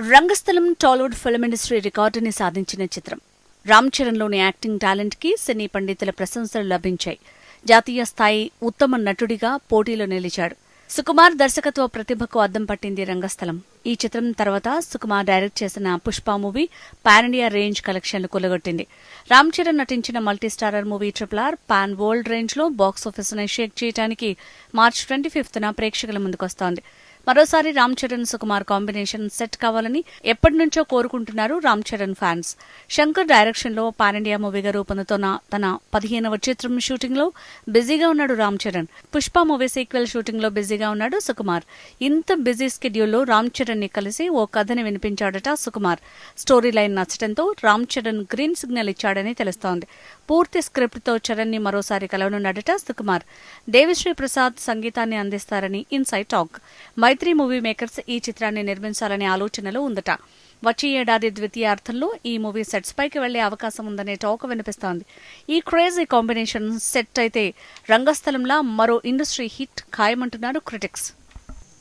రంగస్థలం Tollywood film industry రికార్డుని సాధించిన చిత్రం. రామ్ చరణ్లోని యాక్టింగ్ టాలెంట్కి సినీ పండితుల ప్రశంసలు లభించాయి. జాతీయ స్థాయి ఉత్తమ నటుడిగా పోటీలో నిలిచాడు. సుకుమార్ దర్శకత్వ ప్రతిభకు అద్దం పట్టింది రంగస్థలం. ఈ చిత్రం తర్వాత సుకుమార్ డైరెక్ట్ చేసిన పుష్ప మూవీ పానిండియా రేంజ్ కలెక్షన్లు కొలగొట్టింది. రామ్ చరణ్ నటించిన multi starrer movie triple R pan world రేంజ్లో బాక్స్ షేక్ చేయడానికి మార్చ్ ట్వంటీ ఫిఫ్త్న ప్రేక్షకుల ముందుకొస్తోంది. మరోసారి రామ్ చరణ్ సుకుమార్ కాంబినేషన్ సెట్ కావాలని ఎప్పటి నుంచో కోరుకుంటున్నారు రామ్ చరణ్ ఫ్యాన్స్. శంకర్ డైరెక్షన్లో పాన్ ఇండియా మూవీగా రూపొందుతున్న తన పదిహేనవ చిత్రం షూటింగ్లో బిజీగా ఉన్నాడు రామ్ చరణ్. పుష్ప మూవీ సీక్వెల్ షూటింగ్లో బిజీగా ఉన్నాడు సుకుమార్. ఇంత బిజీ స్కెడ్యూల్లో రామ్ చరణ్ని కలిసి ఓ కథని వినిపించాడట సుకుమార్. స్టోరీ లైన్ నచ్చడంతో రామ్ చరణ్ గ్రీన్ సిగ్నల్ ఇచ్చాడని తెలుస్తోంది. పూర్తి స్క్రిప్ట్తో చరణ్ని మరోసారి కలవనున్నాడట సుకుమార్. దేవిశ్రీ ప్రసాద్ సంగీతాన్ని అందిస్తారని inside talk. Mythri movie makers ఈ చిత్రాన్ని నిర్మించాలనే ఆలోచనలో ఉందట. వచ్చే ఏడాది ద్వితీయార్థంలో ఈ మూవీ సెట్స్ పైకి వెళ్ళే అవకాశం ఉందనే టాక్ వినిపిస్తోంది. ఈ క్రేజీ కాంబినేషన్ సెట్ అయితే రంగస్థలంలా మరో ఇండస్ట్రీ హిట్ ఖాయమంటున్నారు క్రిటిక్స్.